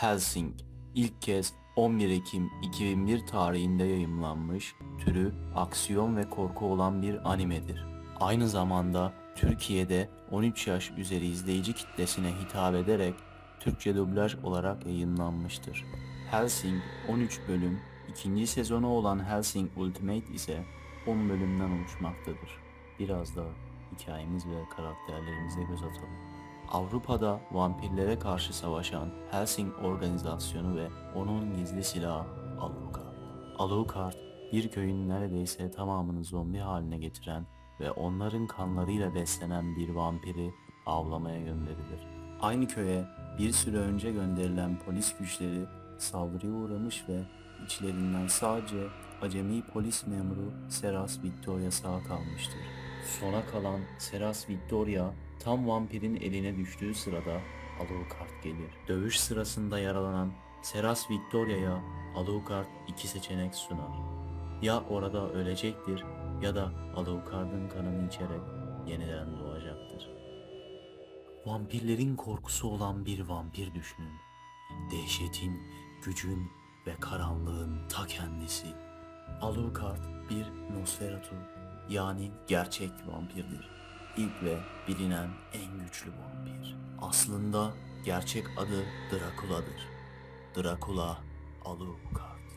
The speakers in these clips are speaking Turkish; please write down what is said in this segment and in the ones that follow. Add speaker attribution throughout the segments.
Speaker 1: Helsing ilk kez 11 Ekim 2001 tarihinde yayımlanmış, türü aksiyon ve korku olan bir animedir. Aynı zamanda Türkiye'de 13 yaş üzeri izleyici kitlesine hitap ederek Türkçe dublaj olarak yayınlanmıştır. Helsing 13 bölüm, ikinci sezonu olan Helsing Ultimate ise 10 bölümden oluşmaktadır. Biraz da hikayemiz ve karakterlerimize göz atalım. Avrupa'da vampirlere karşı savaşan Helsing organizasyonu ve onun gizli silahı Alucard. Alucard, bir köyün neredeyse tamamını zombi haline getiren ve onların kanlarıyla beslenen bir vampiri avlamaya gönderilir. Aynı köye bir süre önce gönderilen polis güçleri saldırıya uğramış ve içlerinden sadece acemi polis memuru Seras Victoria sağ kalmıştır. Sona kalan Seras Victoria tam vampirin eline düştüğü sırada Alucard gelir. Dövüş sırasında yaralanan Seras Victoria'ya Alucard iki seçenek sunar. Ya orada ölecektir ya da Alucard'ın kanını içerek yeniden doğacaktır. Vampirlerin korkusu olan bir vampir düşünün. Dehşetin, gücün ve karanlığın ta kendisi. Alucard bir Nosferatu yani gerçek vampirdir. İlk ve bilinen en güçlü vampir. Aslında gerçek adı Drakula'dır. Drakula Alucard.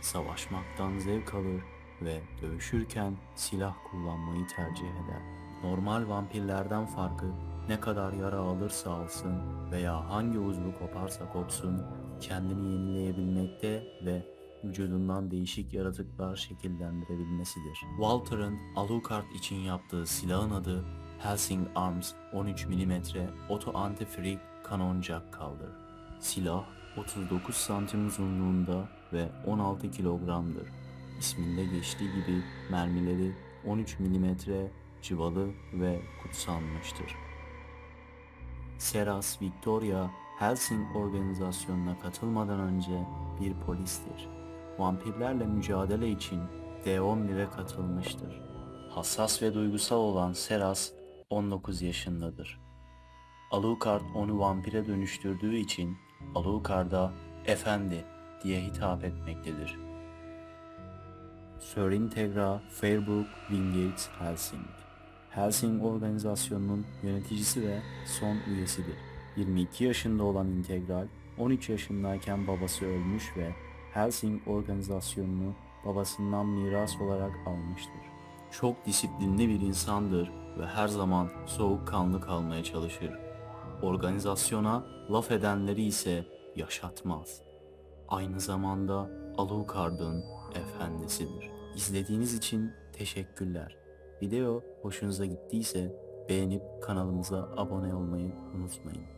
Speaker 1: Savaşmaktan zevk alır ve dövüşürken silah kullanmayı tercih eder. Normal vampirlerden farkı ne kadar yara alırsa alsın veya hangi uzvu koparsa kopsun kendini yenileyebilmekte ve vücudundan değişik yaratıklar şekillendirebilmesidir. Walter'ın Alucard için yaptığı silahın adı Helsing Arms 13 mm Auto Anti-Freak Canon Jack kaldır. Silah 39 santim uzunluğunda ve 16 kilogramdır. İsminde geçtiği gibi mermileri 13 mm cıvalı ve kutsanmıştır. Seras Victoria Helsing organizasyonuna katılmadan önce bir polistir. Vampirlerle mücadele için D11'e katılmıştır. Hassas ve duygusal olan Seras 19 yaşındadır. Alucard onu vampire dönüştürdüğü için Alucard'a efendi diye hitap etmektedir. Sir Integra Fairbrook Wingates Helsing Helsing organizasyonunun yöneticisi ve son üyesidir. 22 yaşında olan Integral, 13 yaşındayken babası ölmüş ve Helsing organizasyonunu babasından miras olarak almıştır. Çok disiplinli bir insandır ve her zaman soğukkanlı kalmaya çalışır. Organizasyona laf edenleri ise yaşatmaz. Aynı zamanda Alucard'ın efendisidir. İzlediğiniz için teşekkürler. Video hoşunuza gittiyse beğenip kanalımıza abone olmayı unutmayın.